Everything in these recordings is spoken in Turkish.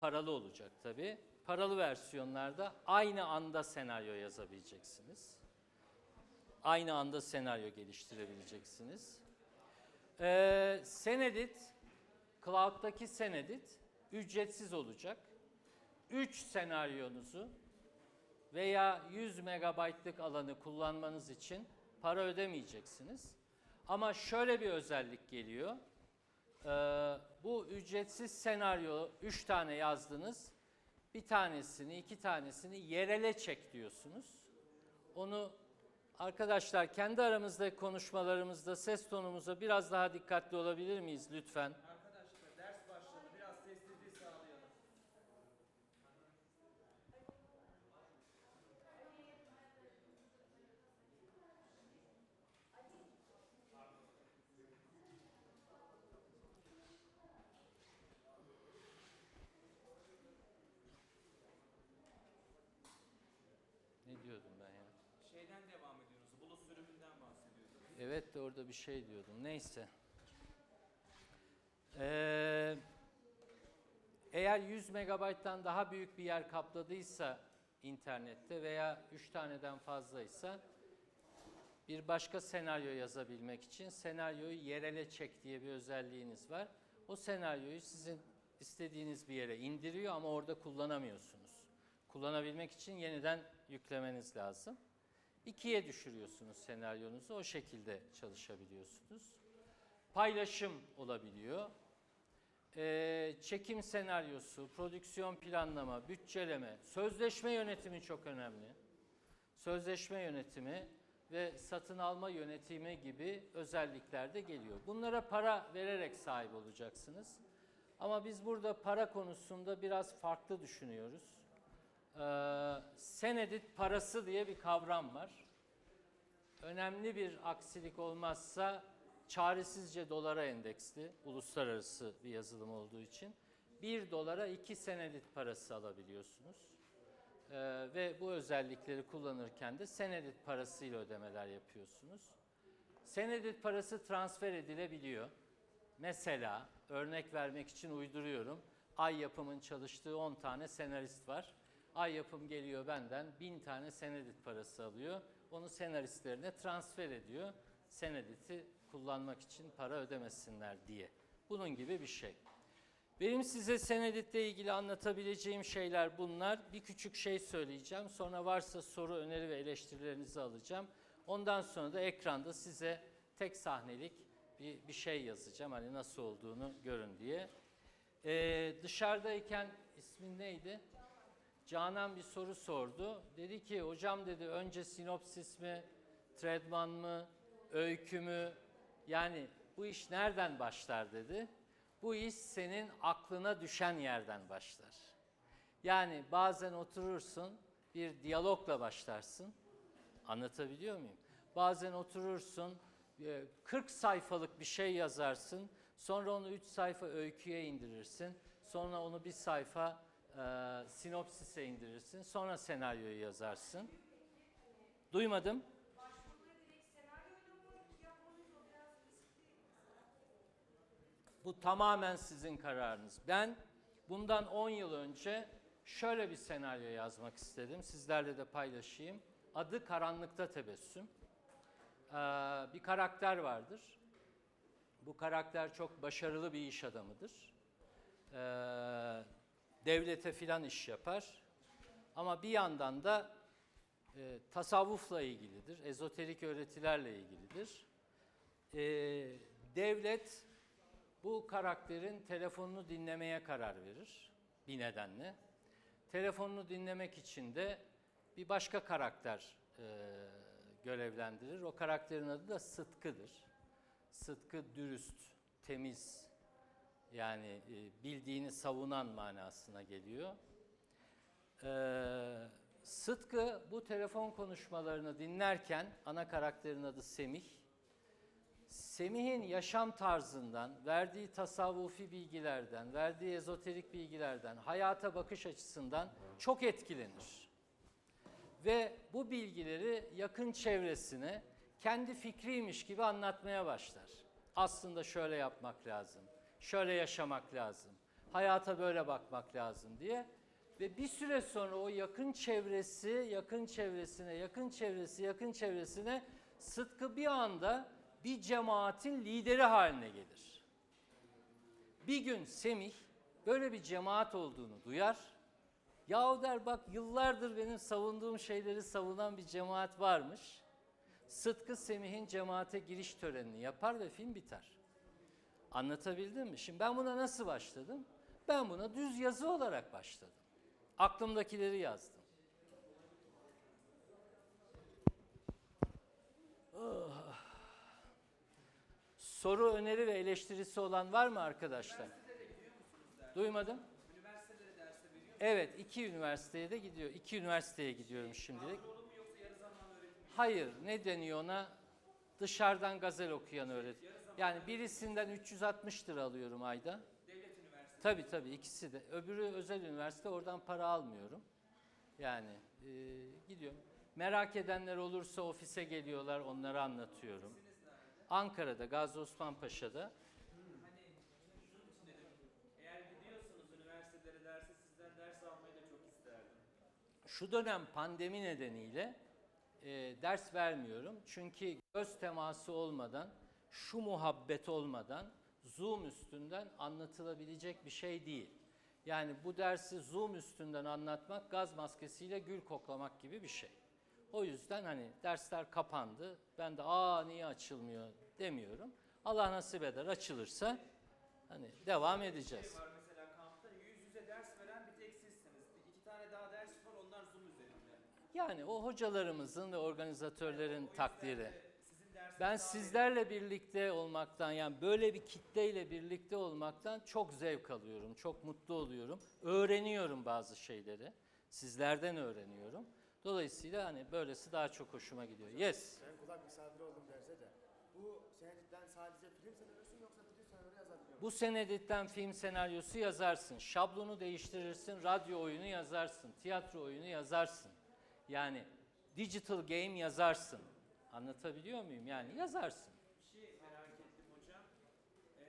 Paralı olacak tabii. Paralı versiyonlarda aynı anda senaryo yazabileceksiniz. Aynı anda senaryo geliştirebileceksiniz. Ee, Senedit, Cloud'daki Senedit ücretsiz olacak. 3 senaryonuzu veya 100 megabaytlık alanı kullanmanız için para ödemeyeceksiniz. Ama şöyle bir özellik geliyor. Ee, bu ücretsiz senaryo 3 tane yazdınız. Bir tanesini, iki tanesini yerele çek diyorsunuz. Onu arkadaşlar kendi aramızda konuşmalarımızda ses tonumuza biraz daha dikkatli olabilir miyiz lütfen? Arkadaşlar ders başladı. Biraz sessizliği sağlayalım. Ne diyordum ben ya? Şeyden devam ediyoruz. Bulut sürümünden bahsediyoruz. Evet de orada bir şey diyordum. Neyse. Ee, eğer 100 megabayttan daha büyük bir yer kapladıysa internette veya 3 taneden fazlaysa bir başka senaryo yazabilmek için senaryoyu yerele çek diye bir özelliğiniz var. O senaryoyu sizin istediğiniz bir yere indiriyor ama orada kullanamıyorsunuz. Kullanabilmek için yeniden yüklemeniz lazım. İkiye düşürüyorsunuz senaryonuzu, o şekilde çalışabiliyorsunuz. Paylaşım olabiliyor. Ee, çekim senaryosu, prodüksiyon planlama, bütçeleme, sözleşme yönetimi çok önemli. Sözleşme yönetimi ve satın alma yönetimi gibi özellikler de geliyor. Bunlara para vererek sahip olacaksınız. Ama biz burada para konusunda biraz farklı düşünüyoruz. Ee, senedit parası diye bir kavram var. Önemli bir aksilik olmazsa çaresizce dolara endeksli, uluslararası bir yazılım olduğu için 1 dolara 2 senedit parası alabiliyorsunuz. Ee, ve bu özellikleri kullanırken de senedit parasıyla ödemeler yapıyorsunuz. Senedit parası transfer edilebiliyor. Mesela örnek vermek için uyduruyorum. Ay yapımın çalıştığı 10 tane senarist var. Ay yapım geliyor benden 1000 tane senedit parası alıyor. Onu senaristlerine transfer ediyor. Senediti kullanmak için para ödemesinler diye. Bunun gibi bir şey. Benim size seneditle ilgili anlatabileceğim şeyler bunlar. Bir küçük şey söyleyeceğim. Sonra varsa soru, öneri ve eleştirilerinizi alacağım. Ondan sonra da ekranda size tek sahnelik bir, bir şey yazacağım. Hani nasıl olduğunu görün diye. Ee, dışarıdayken ismin neydi? Canan bir soru sordu. Dedi ki hocam dedi önce sinopsis mi, tredman mı, öykü mü? Yani bu iş nereden başlar dedi. Bu iş senin aklına düşen yerden başlar. Yani bazen oturursun bir diyalogla başlarsın. Anlatabiliyor muyum? Bazen oturursun e, 40 sayfalık bir şey yazarsın. Sonra onu 3 sayfa öyküye indirirsin. Sonra onu bir sayfa e, sinopsise indirirsin. Sonra senaryoyu yazarsın. Duymadım. Bu tamamen sizin kararınız. Ben bundan 10 yıl önce şöyle bir senaryo yazmak istedim. Sizlerle de paylaşayım. Adı Karanlıkta Tebessüm. Ee, bir karakter vardır. Bu karakter çok başarılı bir iş adamıdır. Ee, devlete filan iş yapar. Ama bir yandan da e, tasavvufla ilgilidir, ezoterik öğretilerle ilgilidir. Ee, devlet bu karakterin telefonunu dinlemeye karar verir bir nedenle. Telefonunu dinlemek için de bir başka karakter e, görevlendirir. O karakterin adı da Sıtkı'dır. Sıtkı dürüst, temiz, yani e, bildiğini savunan manasına geliyor. Ee, Sıtkı bu telefon konuşmalarını dinlerken, ana karakterin adı Semih, Semih'in yaşam tarzından, verdiği tasavvufi bilgilerden, verdiği ezoterik bilgilerden, hayata bakış açısından çok etkilenir. Ve bu bilgileri yakın çevresine kendi fikriymiş gibi anlatmaya başlar. Aslında şöyle yapmak lazım, şöyle yaşamak lazım. Hayata böyle bakmak lazım diye. Ve bir süre sonra o yakın çevresi, yakın çevresine, yakın çevresi, yakın çevresine Sıtkı bir anda bir cemaatin lideri haline gelir. Bir gün Semih böyle bir cemaat olduğunu duyar. Yahu der bak yıllardır benim savunduğum şeyleri savunan bir cemaat varmış. Sıtkı Semih'in cemaate giriş törenini yapar ve film biter. Anlatabildim mi? Şimdi ben buna nasıl başladım? Ben buna düz yazı olarak başladım. Aklımdakileri yazdım. Ah. Soru, öneri ve eleştirisi olan var mı arkadaşlar? Duymadım. Evet, iki üniversiteye de gidiyor. İki üniversiteye gidiyorum şimdilik. Hayır, ne deniyor ona? Dışarıdan gazel okuyan öğretmen. Yani birisinden 360 lira alıyorum ayda. Devlet üniversitesi. Tabii tabii ikisi de. Öbürü özel üniversite, oradan para almıyorum. Yani e, gidiyorum. Merak edenler olursa ofise geliyorlar, onları anlatıyorum. Ankara'da, Gazi Osman Paşa'da. Şu dönem pandemi nedeniyle e, ders vermiyorum. Çünkü göz teması olmadan, şu muhabbet olmadan Zoom üstünden anlatılabilecek bir şey değil. Yani bu dersi Zoom üstünden anlatmak gaz maskesiyle gül koklamak gibi bir şey. O yüzden hani dersler kapandı. Ben de aa niye açılmıyor demiyorum. Allah nasip eder açılırsa hani devam edeceğiz. Şey var mesela kampta yüz yüze ders veren bir tek sizsiniz. İki tane daha ders var onlar Zoom üzerinde. Yani o hocalarımızın ve organizatörlerin takdiri. de Ben sizlerle birlikte olmaktan yani böyle bir kitleyle birlikte olmaktan çok zevk alıyorum, çok mutlu oluyorum. Öğreniyorum bazı şeyleri. Sizlerden öğreniyorum. Dolayısıyla hani böylesi daha çok hoşuma gidiyor. Yes. Ben kulak misafiri oldum derse de. Bu senetten sadece film senaryosu yoksa bütün senaryo yazabiliyor mu? Bu seneditten film senaryosu yazarsın, şablonu değiştirirsin, radyo oyunu yazarsın, tiyatro oyunu yazarsın. Yani digital game yazarsın. Anlatabiliyor muyum? Yani yazarsın. Bir şey merak ettim hocam. Ee,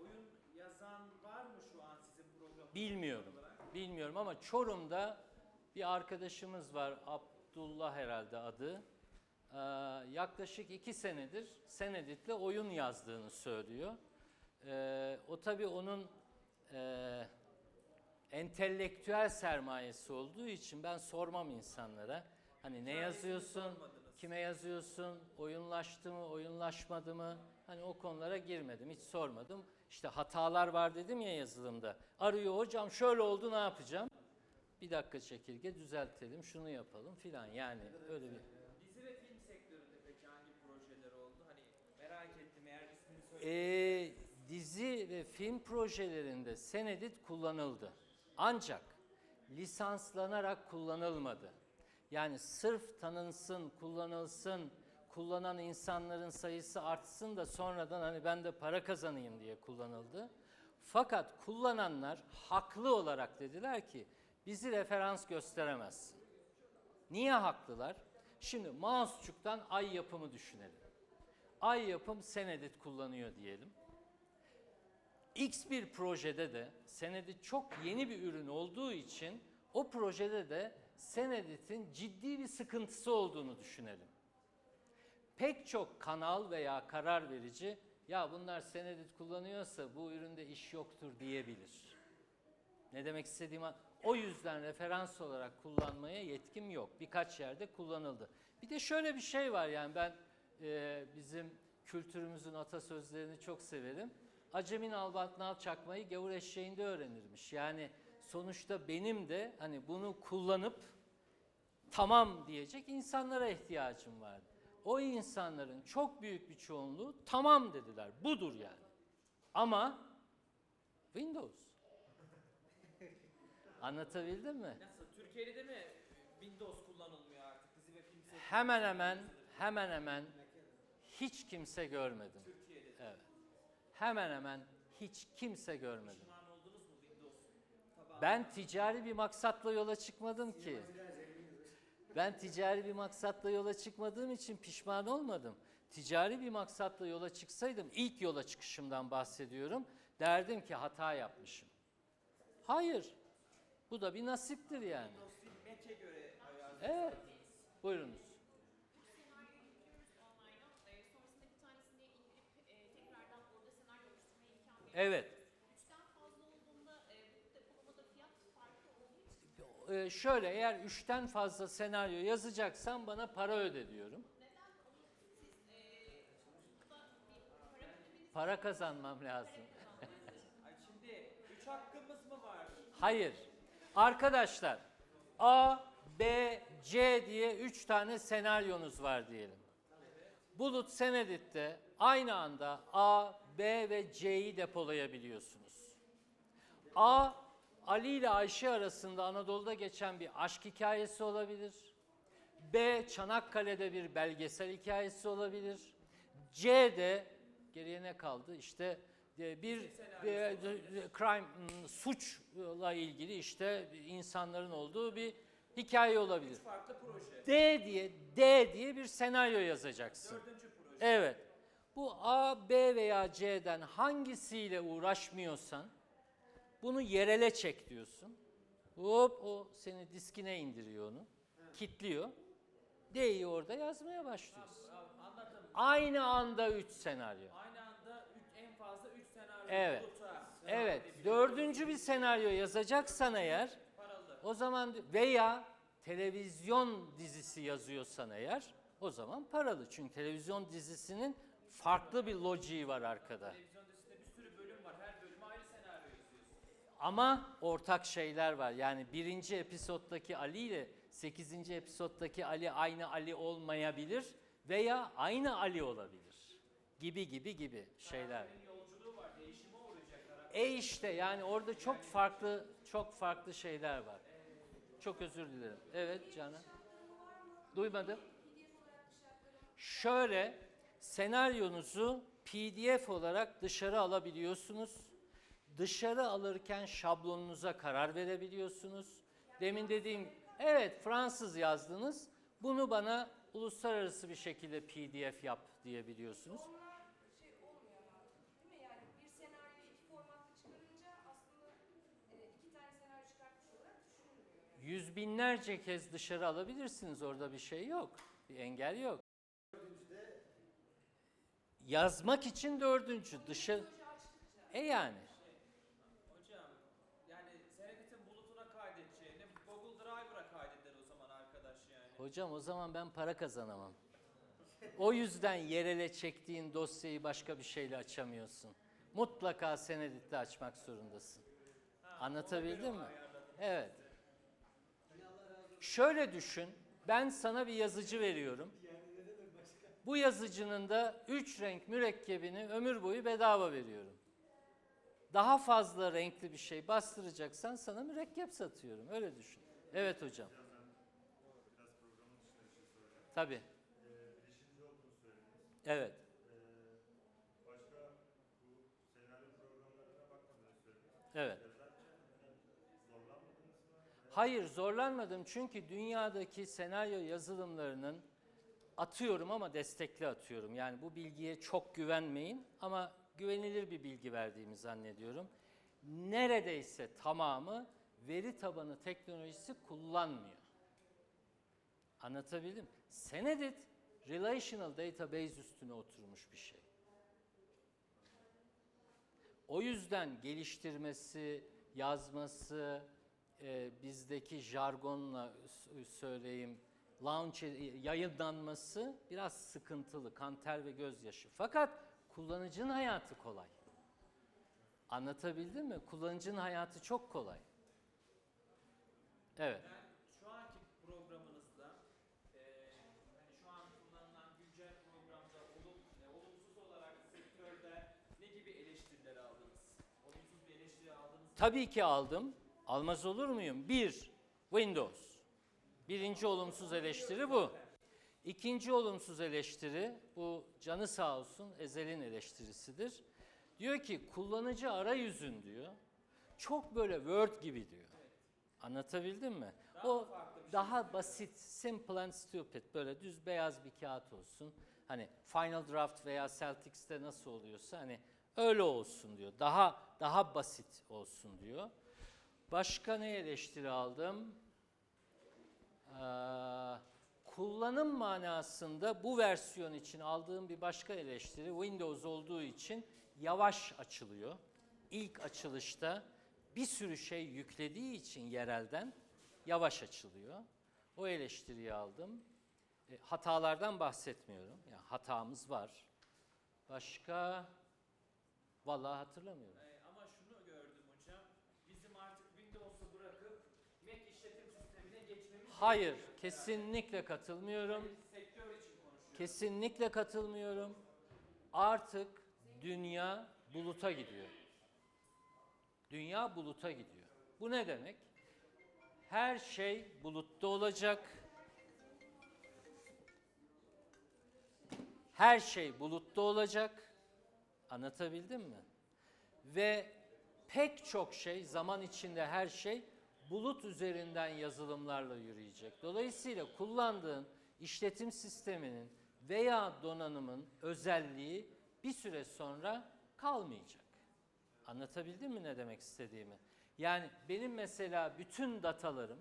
oyun yazan var mı şu an sizin programınızda? Bilmiyorum. olarak? Bilmiyorum ama Çorum'da bir arkadaşımız var. Abdullah herhalde adı. Ee, yaklaşık iki senedir Senedit'le oyun yazdığını söylüyor. Ee, o tabii onun e, entelektüel sermayesi olduğu için ben sormam insanlara. Hani ne yazıyorsun, kime yazıyorsun, oyunlaştı mı, oyunlaşmadı mı? Hani o konulara girmedim, hiç sormadım. İşte hatalar var dedim ya yazılımda. Arıyor hocam şöyle oldu ne yapacağım? Bir dakika çekirge düzeltelim, şunu yapalım filan. Yani öyle bir... Dizi ve film sektöründe peki hangi projeler oldu? Hani merak ettim eğer ismini söyle. Ee, dizi ve film projelerinde Senedit kullanıldı. Ancak lisanslanarak kullanılmadı. Yani sırf tanınsın, kullanılsın, kullanan insanların sayısı artsın da sonradan hani ben de para kazanayım diye kullanıldı. Fakat kullananlar haklı olarak dediler ki bizi referans gösteremezsin. Niye haklılar? Şimdi Mouseçuk'tan ay yapımı düşünelim. Ay yapım Senedit kullanıyor diyelim. X bir projede de Senedit çok yeni bir ürün olduğu için o projede de Senedit'in ciddi bir sıkıntısı olduğunu düşünelim. Pek çok kanal veya karar verici ya bunlar Senedit kullanıyorsa bu üründe iş yoktur diyebilir. Ne demek istediğimi o yüzden referans olarak kullanmaya yetkim yok. Birkaç yerde kullanıldı. Bir de şöyle bir şey var yani ben e, bizim kültürümüzün atasözlerini çok severim. Acemin albat nal çakmayı gavur eşeğinde öğrenirmiş. Yani sonuçta benim de hani bunu kullanıp tamam diyecek insanlara ihtiyacım vardı. O insanların çok büyük bir çoğunluğu tamam dediler. Budur yani. Ama Windows. Anlatabildim mi? Nasıl? Türkiye'de de mi Windows kullanılmıyor artık dizi ve film? Hemen hemen hemen hemen hiç kimse görmedim. Türkiye'de. Evet. Hemen hemen hiç kimse görmedim. Pişman oldunuz mu Windows tabanlı? Ben ticari bir maksatla yola çıkmadım ki. Ben ticari bir maksatla yola çıkmadığım için pişman olmadım. Ticari bir maksatla yola çıksaydım, ilk yola çıkışımdan bahsediyorum, derdim ki hata yapmışım. Hayır. Bu da bir nasiptir yani. Evet. Buyurunuz. senaryo yüklüyoruz online'a. E, sonrasında bir tanesini indirip e, tekrardan orada senaryo oluşturmaya imkan veriyor. Evet. Üçten fazla olduğunda e, bu depolamada fiyat farkı olduğu için Ee, şöyle eğer üçten fazla senaryo yazacaksan bana para öde diyorum. Para kazanmam lazım. Şimdi 3 hakkımız mı var? Hayır. Arkadaşlar A, B, C diye üç tane senaryonuz var diyelim. Bulut Senedit'te aynı anda A, B ve C'yi depolayabiliyorsunuz. A, Ali ile Ayşe arasında Anadolu'da geçen bir aşk hikayesi olabilir. B, Çanakkale'de bir belgesel hikayesi olabilir. C de geriye ne kaldı? İşte e, bir e, crime, m, suçla ilgili işte insanların olduğu bir hikaye olabilir. Farklı proje. D diye D diye bir senaryo yazacaksın. Dördüncü proje. Evet. Bu A, B veya C'den hangisiyle uğraşmıyorsan bunu yerele çek diyorsun. Hop o seni diskine indiriyor onu. Kitliyor. D'yi orada yazmaya başlıyorsun. Anladım. Aynı anda 3 senaryo. Aynı anda üç, en fazla 3 senaryo Evet. buluta Evet. Dördüncü bir senaryo yazacaksan eğer Paralı. o zaman veya televizyon dizisi yazıyorsan eğer o zaman paralı. Çünkü televizyon dizisinin farklı bir lojiği var arkada. Televizyon dizisinde bir sürü bölüm var. Her bölüme ayrı senaryo yazıyorsun. Ama ortak şeyler var. Yani birinci episoddaki Ali ile sekizinci episoddaki Ali aynı Ali olmayabilir veya aynı Ali olabilir. Gibi gibi gibi şeyler. Var. E işte yani orada çok farklı çok farklı şeyler var. Çok özür dilerim. Evet Canan. Duymadım. Şöyle senaryonuzu PDF olarak dışarı alabiliyorsunuz. Dışarı alırken şablonunuza karar verebiliyorsunuz. Demin dediğim evet Fransız yazdınız. Bunu bana uluslararası bir şekilde PDF yap diyebiliyorsunuz. Yüz binlerce kez dışarı alabilirsiniz. Orada bir şey yok. Bir engel yok. Yazmak için dördüncü. Dışarı... E yani. Hocam yani Senedit'in bulutuna kaydedeceğini Google Drive'a kaydeder o zaman arkadaş yani. Hocam o zaman ben para kazanamam. O yüzden yerele çektiğin dosyayı başka bir şeyle açamıyorsun. Mutlaka seneditte açmak zorundasın. Anlatabildim mi? Evet. Şöyle düşün. Ben sana bir yazıcı veriyorum. Bu yazıcının da üç renk mürekkebini ömür boyu bedava veriyorum. Daha fazla renkli bir şey bastıracaksan sana mürekkep satıyorum. Öyle düşün. Evet hocam. Tabii. Evet. Evet. Hayır zorlanmadım çünkü dünyadaki senaryo yazılımlarının atıyorum ama destekli atıyorum. Yani bu bilgiye çok güvenmeyin ama güvenilir bir bilgi verdiğimi zannediyorum. Neredeyse tamamı veri tabanı teknolojisi kullanmıyor. Anlatabildim. Senedit relational database üstüne oturmuş bir şey. O yüzden geliştirmesi, yazması, e, bizdeki jargonla söyleyeyim, launch e- yayınlanması biraz sıkıntılı, kan ter ve gözyaşı. Fakat kullanıcının hayatı kolay. Anlatabildim mi? Kullanıcının hayatı çok kolay. Evet. Ben şu anki programınızda eee hani şu an kullanılan güncel programda olum, e, olumsuz olarak sektörde ne gibi eleştiriler aldınız? Olumsuz bir eleştiri aldınız mı? Tabii ki aldım. Almaz olur muyum? Bir, Windows. Birinci olumsuz eleştiri bu. İkinci olumsuz eleştiri, bu canı sağ olsun Ezel'in eleştirisidir. Diyor ki kullanıcı arayüzün diyor, çok böyle Word gibi diyor. Anlatabildim mi? o daha basit, simple and stupid, böyle düz beyaz bir kağıt olsun. Hani Final Draft veya Celtics'te nasıl oluyorsa hani öyle olsun diyor. Daha daha basit olsun diyor. Başka ne eleştiri aldım? Ee, kullanım manasında bu versiyon için aldığım bir başka eleştiri Windows olduğu için yavaş açılıyor. İlk açılışta bir sürü şey yüklediği için yerelden yavaş açılıyor. O eleştiriyi aldım. E, hatalardan bahsetmiyorum. Yani hatamız var. Başka vallahi hatırlamıyorum. Ee, ama şunu gördüm hocam. Bizim artık Windows'u bırakıp Mac işletim sistemine geçmemiz Hayır, kesinlikle katılmıyorum. sektör için konuşuyorum. Kesinlikle katılmıyorum. Artık dünya buluta gidiyor. Dünya buluta gidiyor. Bu ne demek? Her şey bulutta olacak. Her şey bulutta olacak. Anlatabildim mi? Ve pek çok şey, zaman içinde her şey bulut üzerinden yazılımlarla yürüyecek. Dolayısıyla kullandığın işletim sisteminin veya donanımın özelliği bir süre sonra kalmayacak. Anlatabildim mi ne demek istediğimi? Yani benim mesela bütün datalarım,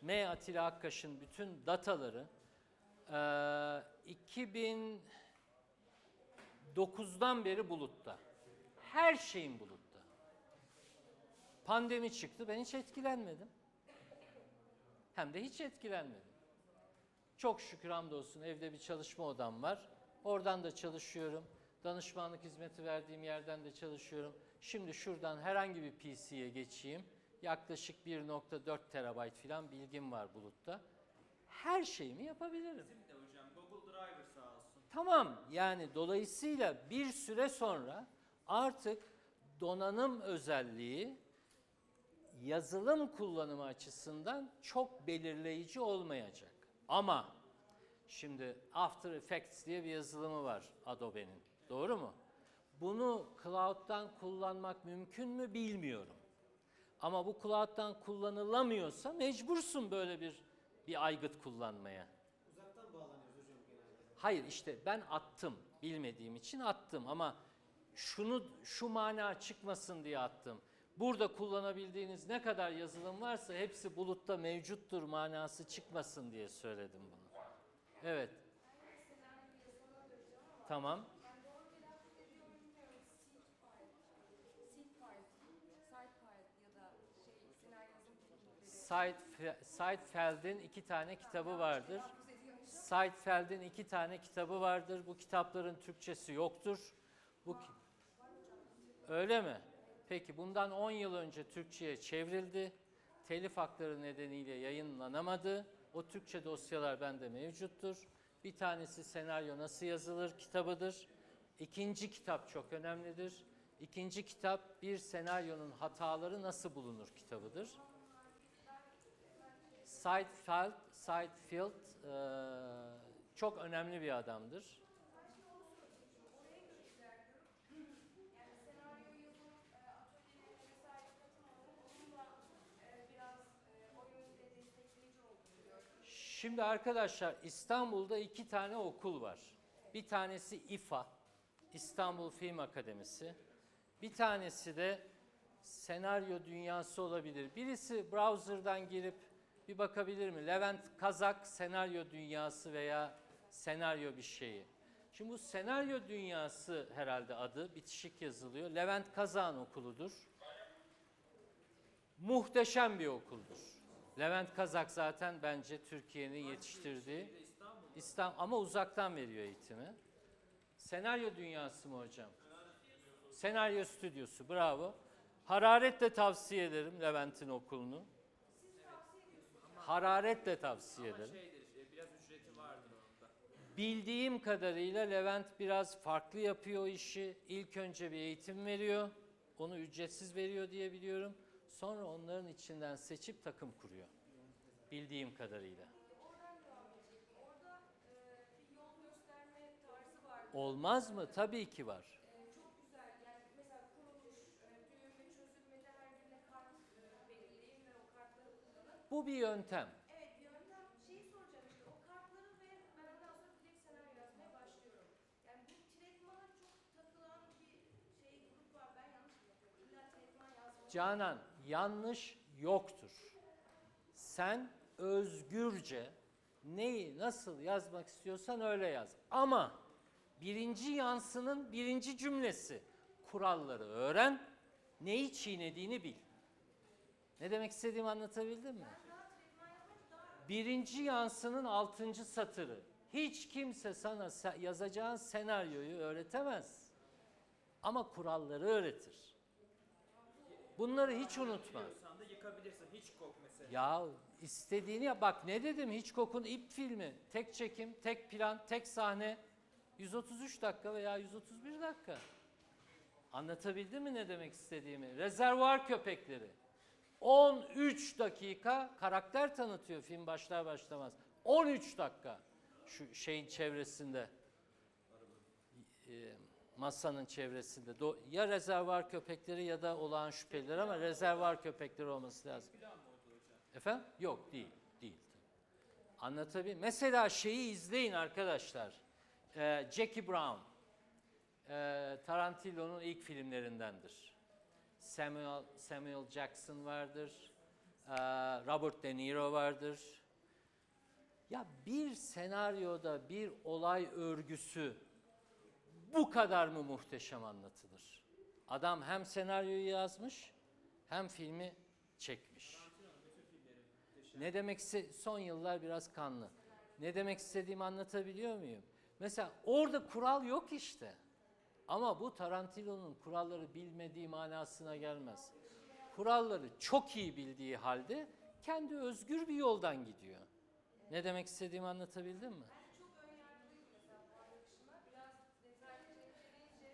M. Atilla Akkaş'ın bütün dataları 2000 9'dan beri bulutta. Her şeyin bulutta. Pandemi çıktı ben hiç etkilenmedim. Hem de hiç etkilenmedim. Çok şükür hamdolsun evde bir çalışma odam var. Oradan da çalışıyorum. Danışmanlık hizmeti verdiğim yerden de çalışıyorum. Şimdi şuradan herhangi bir PC'ye geçeyim. Yaklaşık 1.4 terabayt falan bilgim var bulutta. Her şeyimi yapabilirim. Bizim de hocam Google Driver sağ olsun. Tamam yani dolayısıyla bir süre sonra artık donanım özelliği yazılım kullanımı açısından çok belirleyici olmayacak. Ama şimdi After Effects diye bir yazılımı var Adobe'nin. Doğru mu? Bunu cloud'dan kullanmak mümkün mü bilmiyorum. Ama bu cloud'dan kullanılamıyorsa mecbursun böyle bir bir aygıt kullanmaya. Hayır işte ben attım. Bilmediğim için attım ama şunu şu mana çıkmasın diye attım. Burada kullanabildiğiniz ne kadar yazılım varsa hepsi bulutta mevcuttur manası çıkmasın diye söyledim bunu. Evet. Tamam. Ben doğru telaffuz ediyor muyum bilmiyorum. Seed file. Seed file. Side file ya da senaryo yazım teknikleri. Seid- Seidfeld'in iki tane kitabı vardır. Seidfeld'in iki tane kitabı vardır. Bu kitapların Türkçesi yoktur. Bu Öyle mi? Peki bundan 10 yıl önce Türkçe'ye çevrildi. Telif hakları nedeniyle yayınlanamadı. O Türkçe dosyalar bende mevcuttur. Bir tanesi senaryo nasıl yazılır kitabıdır. İkinci kitap çok önemlidir. İkinci kitap bir senaryonun hataları nasıl bulunur kitabıdır. Seinfeld, Seinfeld eee, çok önemli bir adamdır. E, e, e. Şimdi arkadaşlar İstanbul'da iki tane okul var. Bir tanesi İFA, İstanbul Film Akademisi. Bir tanesi de senaryo dünyası olabilir. Birisi browser'dan girip bir bakabilir mi? Levent Kazak senaryo dünyası veya senaryo bir şeyi. Şimdi bu senaryo dünyası herhalde adı bitişik yazılıyor. Levent Kazak'ın okuludur. Muhteşem bir okuldur. Levent Kazak zaten bence Türkiye'nin yetiştirdiği. İstanbul ama uzaktan veriyor eğitimi. Senaryo dünyası mı hocam? Senaryo stüdyosu bravo. Hararetle tavsiye ederim Levent'in okulunu. Hararetle tavsiye Ama ederim. şeydir e, biraz ücreti vardır onda. Bildiğim kadarıyla Levent biraz farklı yapıyor o işi. İlk önce bir eğitim veriyor. Onu ücretsiz veriyor diye biliyorum. Sonra onların içinden seçip takım kuruyor. Bildiğim kadarıyla. E, bir yol gösterme tarzı vardı. Olmaz mı? Tabii ki var. E, çok güzel. Yani mesela kuruluş, e, düğün ve çözülmede her birine kart e, belirleyin ve o kartları kullanın. Bu bir yöntem. Evet bir yöntem. Şeyi soracağım işte o kartları verin ben ondan sonra direkt senaryo yazmaya başlıyorum. Yani bu tretmana çok takılan bir şey grup var. Ben yanlış mı yapıyorum? İlla tretman yazmalı. Canan yanlış yoktur. Sen özgürce neyi nasıl yazmak istiyorsan öyle yaz. Ama birinci yansının birinci cümlesi kuralları öğren, neyi çiğnediğini bil. Ne demek istediğimi anlatabildim mi? Birinci yansının altıncı satırı. Hiç kimse sana yazacağın senaryoyu öğretemez. Ama kuralları öğretir. Bunları hiç unutma. Yıkabilirsin. Hitchcock mesela. Ya istediğini yap. Bak ne dedim Hitchcock'un ip filmi. Tek çekim, tek plan, tek sahne. 133 dakika veya 131 dakika. Anlatabildim mi ne demek istediğimi? Rezervuar köpekleri. 13 dakika karakter tanıtıyor film başlar başlamaz. 13 dakika şu şeyin çevresinde. Ee, masanın çevresinde. Do- ya rezervuar köpekleri ya da olağan şüpheliler ama rezervuar köpekleri olması lazım. Efendim? Yok değil. Değil. Anlatabilir. Mesela şeyi izleyin arkadaşlar. Ee, Jackie Brown. Ee, Tarantino'nun ilk filmlerindendir. Samuel, Samuel Jackson vardır. Ee, Robert De Niro vardır. Ya bir senaryoda bir olay örgüsü bu kadar mı muhteşem anlatılır? Adam hem senaryoyu yazmış hem filmi çekmiş. Ne demek son yıllar biraz kanlı. Ne demek istediğimi anlatabiliyor muyum? Mesela orada kural yok işte. Ama bu Tarantino'nun kuralları bilmediği manasına gelmez. Kuralları çok iyi bildiği halde kendi özgür bir yoldan gidiyor. Ne demek istediğimi anlatabildim mi?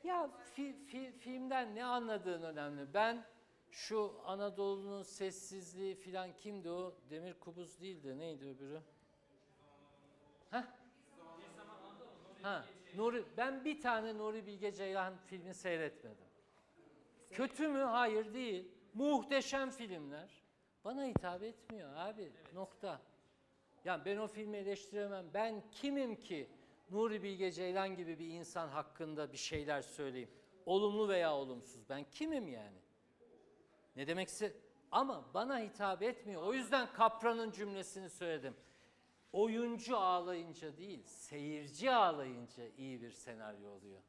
Ya fi- fi- filmden ne anladığın önemli. Ben şu Anadolu'nun sessizliği filan kimdi o? Demir Kubuz değildi. Neydi öbürü? Heh. Ha, Nuri, ben bir tane Nuri Bilge Ceylan filmi seyretmedim. Kötü mü? Hayır değil. Muhteşem filmler. Bana hitap etmiyor abi. Nokta. Yani ben o filmi eleştiremem. Ben kimim ki Nuri Bilge Ceylan gibi bir insan hakkında bir şeyler söyleyeyim. Olumlu veya olumsuz. Ben kimim yani? Ne demekse ama bana hitap etmiyor. O yüzden Kapra'nın cümlesini söyledim. Oyuncu ağlayınca değil, seyirci ağlayınca iyi bir senaryo oluyor.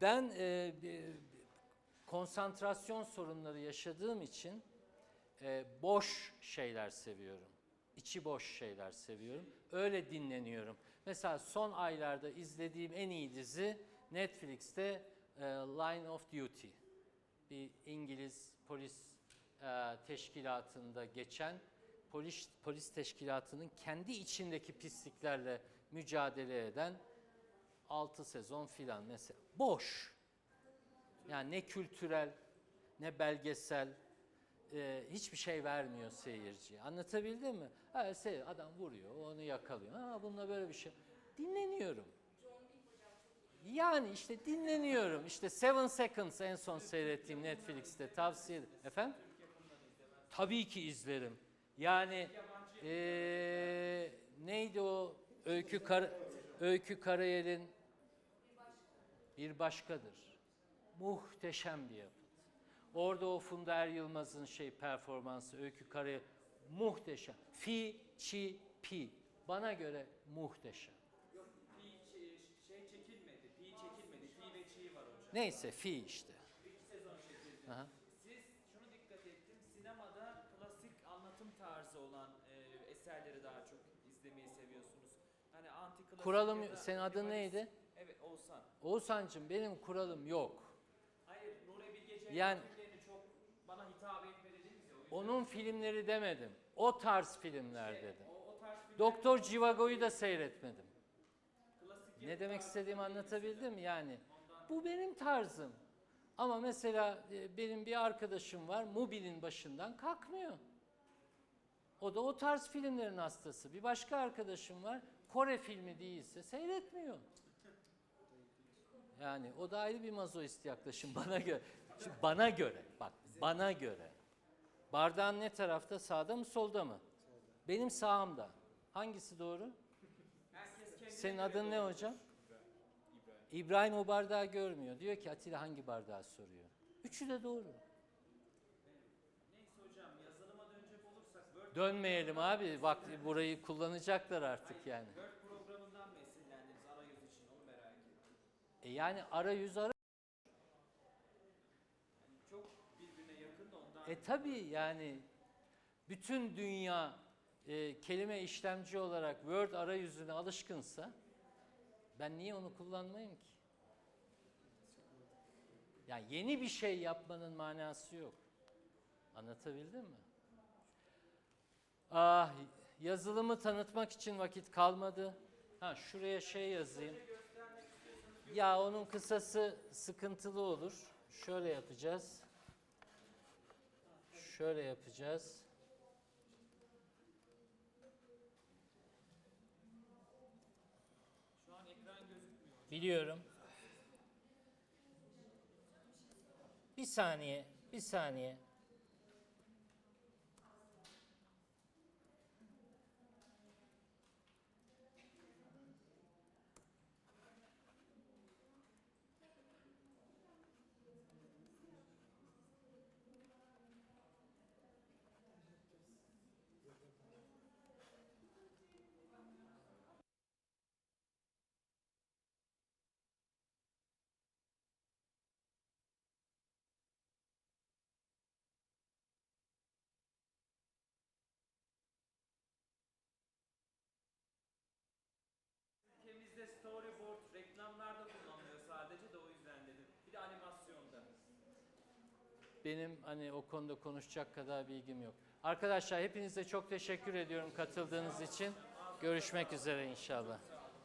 Ben e, e, konsantrasyon sorunları yaşadığım için e, boş şeyler seviyorum. İçi boş şeyler seviyorum. Öyle dinleniyorum. Mesela son aylarda izlediğim en iyi dizi Netflix'te e, Line of Duty. Bir İngiliz polis e, teşkilatında geçen polis polis teşkilatının kendi içindeki pisliklerle mücadele eden 6 sezon filan mesela. Boş. Yani ne kültürel ne belgesel e, hiçbir şey vermiyor seyirciye. Anlatabildim mi? Ha, seyir, adam vuruyor, onu yakalıyor. Ha, bununla böyle bir şey. Dinleniyorum. Yani işte dinleniyorum. İşte Seven Seconds en son seyrettiğim Netflix'te tavsiye. Efendim? Tabii ki izlerim. Yani eee, neydi o Öykü Kar Öykü Karayel'in bir başkadır. Muhteşem bir yapıt. Orada o Funda Er Yılmaz'ın şey performansı Öykü Karayel muhteşem. Fi, çi, pi. Bana göre muhteşem. Yok pi şey, çekilmedi. Pi çekilmedi. Pi ve çi var hocam. Neyse fi işte. İki sezon çekildi. Aha. Siz şunu dikkat ettim. Sinemada klasik anlatım tarzı olan e, eserleri daha çok izlemeyi seviyorsunuz. Hani Kuralım senin adın neydi? Evet Oğuzhan. Oğuzhan'cığım benim kuralım yok. Hayır Nuri Bilge Ceylan Yani- filmlerini çok bana hitap etmedi dediniz ya. o yüzden. Onun filmleri demedim. O tarz filmler dedim. O, o tarz filmler Doktor Civago'yu da seyretmedim. klasik Ne demek istediğimi anlatabildim mi? yani. Bu benim tarzım. Ama mesela e, benim bir arkadaşım var, Mubil'in başından kalkmıyor. O da o tarz filmlerin hastası. Bir başka arkadaşım var, Kore filmi değilse seyretmiyor. Yani o da ayrı bir mazoist yaklaşım bana göre. Şimdi bana göre, bak bana göre. Bardağın ne tarafta, sağda mı solda mı? Benim sağımda. Hangisi doğru? Senin adın ne hocam? İbrahim o bardağı görmüyor. Diyor ki Atilla hangi bardağı soruyor. Üçü de doğru. Dönmeyelim abi. Bak burayı kullanacaklar artık yani. Word programından mı esinlendiniz arayüz için onu merak ettim. E yani arayüz ara. Yani çok birbirine yakın da ondan. E tabi yani bütün dünya e, kelime işlemci olarak Word arayüzüne alışkınsa ben niye onu kullanmayayım ki? Yani yeni bir şey yapmanın manası yok. Anlatabildim mi? Ah, yazılımı tanıtmak için vakit kalmadı. Ha şuraya şey yazayım. Ya onun kısası sıkıntılı olur. Şöyle yapacağız. Şöyle yapacağız. Şu an ekran gözükmüyor. Biliyorum. Bir saniye, bir saniye. Storyboard reklamlarda kullanılıyor sadece de o yüzden dedim. Bir de animasyonda. Benim hani o konuda konuşacak kadar bilgim yok. Arkadaşlar hepinize çok teşekkür ediyorum katıldığınız için. Görüşmek üzere inşallah.